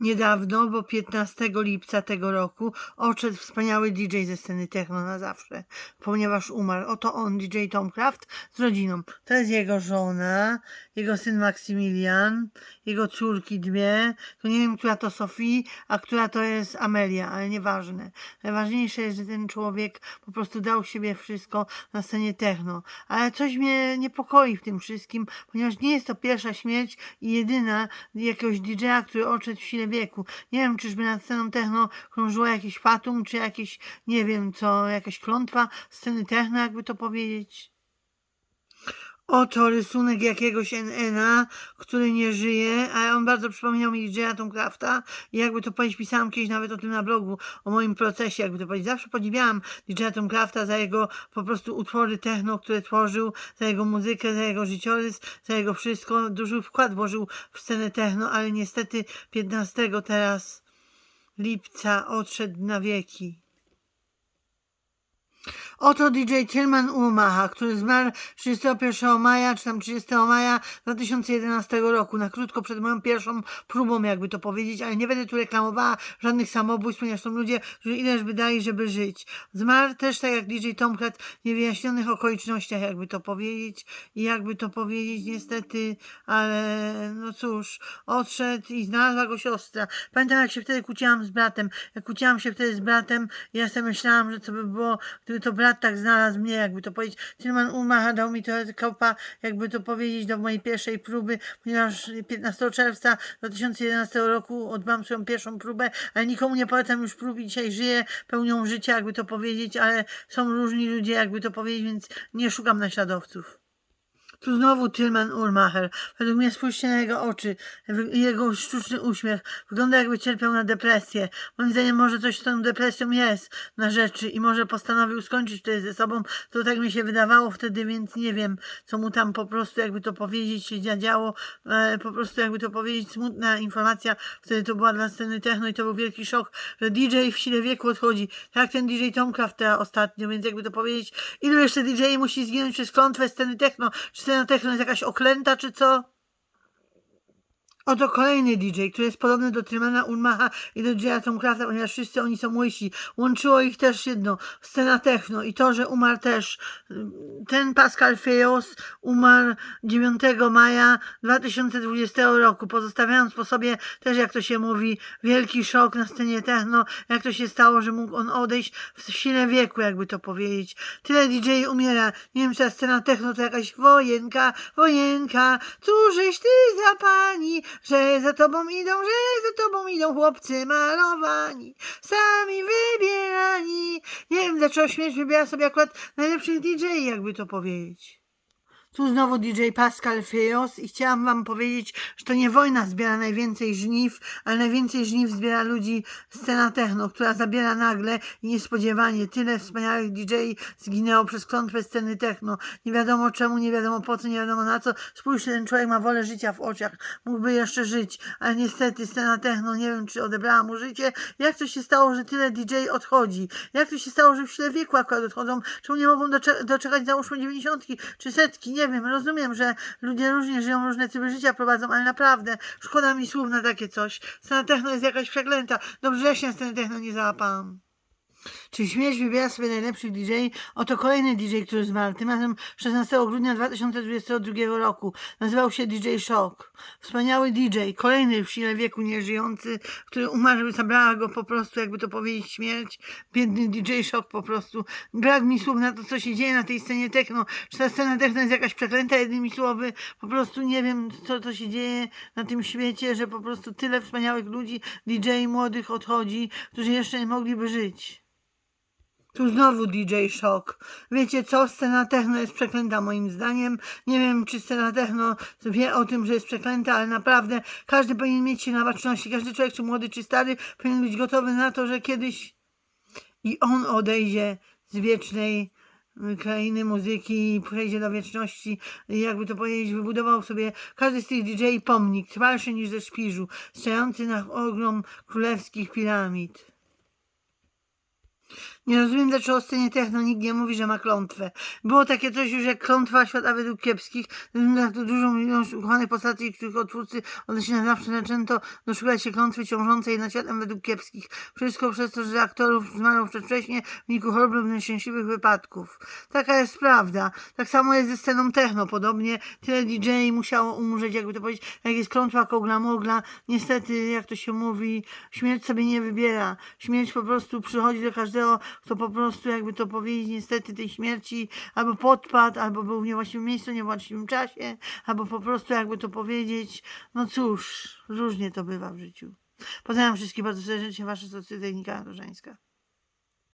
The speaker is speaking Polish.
niedawno, bo 15 lipca tego roku odszedł wspaniały DJ ze sceny techno na zawsze, ponieważ umarł. Oto on, DJ Tomcraft z rodziną. To jest jego żona, jego syn Maksymilian, jego córki dwie. To nie wiem, która to Sofii, a która to jest Amelia, ale nieważne. Najważniejsze jest, że ten człowiek po prostu dał siebie wszystko na scenie techno. Ale coś mnie niepokoi w tym wszystkim, ponieważ nie jest to pierwsza śmierć i jedyna jakiegoś DJ-a, który odszedł w sile wieku. Nie wiem, czyżby nad sceną techno krążyło jakieś fatum, czy jakieś, nie wiem co, jakaś klątwa sceny techno, jakby to powiedzieć. Oto rysunek jakiegoś NN-a, który nie żyje, a on bardzo przypominał mi DJ-a Tomcrafta i jakby to powiedzieć, pisałam kiedyś nawet o tym na blogu, o moim procesie, jakby to powiedzieć. Zawsze podziwiałam DJ-a Tomcrafta za jego po prostu utwory techno, które tworzył, za jego muzykę, za jego życiorys, za jego wszystko. Duży wkład włożył w scenę techno, ale niestety 15 teraz lipca odszedł na wieki. Oto DJ Tilman Umaha, który zmarł 31 maja, czy tam 30 maja 2011 roku, na krótko przed moją pierwszą próbą, jakby to powiedzieć, ale nie będę tu reklamowała żadnych samobójstw, ponieważ są ludzie, którzy ileż by dali, żeby żyć. Zmarł też tak jak DJ Tomcat w niewyjaśnionych okolicznościach, jakby to powiedzieć, i jakby to powiedzieć niestety, ale no cóż, odszedł i znalazła go siostra. Pamiętam jak się wtedy kłóciłam z bratem, jak kłóciłam się wtedy z bratem, ja sobie myślałam, że co by było, gdyby to brat tak znalazł mnie, jakby to powiedzieć. Tilman Umaha dał mi trochę kopa, jakby to powiedzieć, do mojej pierwszej próby, ponieważ 15 czerwca 2011 roku odbyłam swoją pierwszą próbę, ale nikomu nie polecam już prób i dzisiaj żyję pełnią życia, jakby to powiedzieć, ale są różni ludzie, jakby to powiedzieć, więc nie szukam naśladowców. Tu znowu Tilman Urmacher. Według mnie spójrzcie na jego oczy i jego sztuczny uśmiech. Wygląda jakby cierpiał na depresję. Moim zdaniem może coś z tą depresją jest na rzeczy i może postanowił skończyć wtedy ze sobą. To tak mi się wydawało wtedy, więc nie wiem, co mu tam po prostu, jakby to powiedzieć, się działo. E, po prostu, jakby to powiedzieć, smutna informacja. Wtedy to była dla sceny techno i to był wielki szok, że DJ w sile wieku odchodzi. Tak ten DJ Tomcraft ostatnio, więc jakby to powiedzieć, ilu jeszcze DJ musi zginąć przez klątwę sceny techno? Czy scena techno jest jakaś oklęta, czy co? Oto kolejny DJ, który jest podobny do Trymana Ulmacha i do DJ Tomcrafta, ponieważ wszyscy oni są łysi. Łączyło ich też jedno, scena techno i to, że umarł też ten Pascal Feos umarł 9 maja 2020 roku, pozostawiając po sobie też, jak to się mówi, wielki szok na scenie techno, jak to się stało, że mógł on odejść w sile wieku, jakby to powiedzieć. Tyle DJ umiera. Nie wiem, czy ta scena techno to jakaś wojenka, wojenka, cóżeś ty za pani, że za tobą idą, że za tobą idą chłopcy malowani, sami wybierani. Nie wiem, dlaczego śmierć wybiera sobie akurat najlepszych DJ, jakby to powiedzieć. Tu znowu DJ Pascal Feos i chciałam wam powiedzieć, że to nie wojna zbiera najwięcej żniw, ale najwięcej żniw zbiera ludzi scena techno, która zabiera nagle i niespodziewanie. Tyle wspaniałych DJ zginęło przez klątwę sceny techno. Nie wiadomo czemu, nie wiadomo po co, nie wiadomo na co. Spójrzcie, ten człowiek ma wolę życia w oczach. Mógłby jeszcze żyć, ale niestety scena techno, nie wiem czy odebrała mu życie. Jak to się stało, że tyle DJ odchodzi? Jak to się stało, że w sile wieku akurat odchodzą? Czemu nie mogą docze- doczekać załóżmy dziewięćdziesiątki czy setki? Nie wiem, rozumiem, że ludzie różnie żyją, różne tryby życia prowadzą, ale naprawdę szkoda mi słów na takie coś. Scena techno jest jakaś przeklęta. Dobrze, że się na techno nie załapałam. Czy śmierć wybiera sobie najlepszych DJ? Oto kolejny DJ, który zmarł. Tym razem 16 grudnia 2022 roku. Nazywał się DJ Shock. Wspaniały DJ, kolejny w sile wieku nieżyjący, który umarł, zabrała go po prostu, jakby to powiedzieć, śmierć. Biedny DJ Shock po prostu. Brak mi słów na to, co się dzieje na tej scenie techno. Czy ta scena techno jest jakaś przeklęta jednymi słowy? Po prostu nie wiem, co to się dzieje na tym świecie, że po prostu tyle wspaniałych ludzi, DJ młodych odchodzi, którzy jeszcze nie mogliby żyć. Tu znowu DJ Shock. Wiecie co? Scena techno jest przeklęta moim zdaniem. Nie wiem, czy scena techno wie o tym, że jest przeklęta, ale naprawdę każdy powinien mieć się na baczności. Każdy człowiek, czy młody, czy stary, powinien być gotowy na to, że kiedyś i on odejdzie z wiecznej y, krainy muzyki i przejdzie do wieczności, jakby to powiedzieć, wybudował sobie każdy z tych DJ pomnik, trwalszy niż ze szpiżu, stojący na ogrom królewskich piramid. Nie rozumiem, dlaczego o scenie techno nikt nie mówi, że ma klątwę. Było takie coś już jak klątwa świata według kiepskich. Na dużą ilość ukochanych postaci, których otwórcy odnośnie zawsze zaczęto doszukać się klątwy ciążącej nad światem według kiepskich. Wszystko przez to, że aktorów zmarło przedwcześnie w wyniku chorób lub nieszczęśliwych wypadków. Taka jest prawda. Tak samo jest ze sceną techno. Podobnie tyle DJ musiało umrzeć, jakby to powiedzieć, jak jest klątwa kogla mogla. Niestety, jak to się mówi, śmierć sobie nie wybiera. Śmierć po prostu przychodzi do każdego, kto po prostu, jakby to powiedzieć, niestety tej śmierci albo podpadł, albo był w niewłaściwym miejscu, w niewłaściwym czasie, albo po prostu, jakby to powiedzieć, no cóż, różnie to bywa w życiu. Pozdrawiam wszystkich bardzo serdecznie, wasza socjotechnika Rożańska.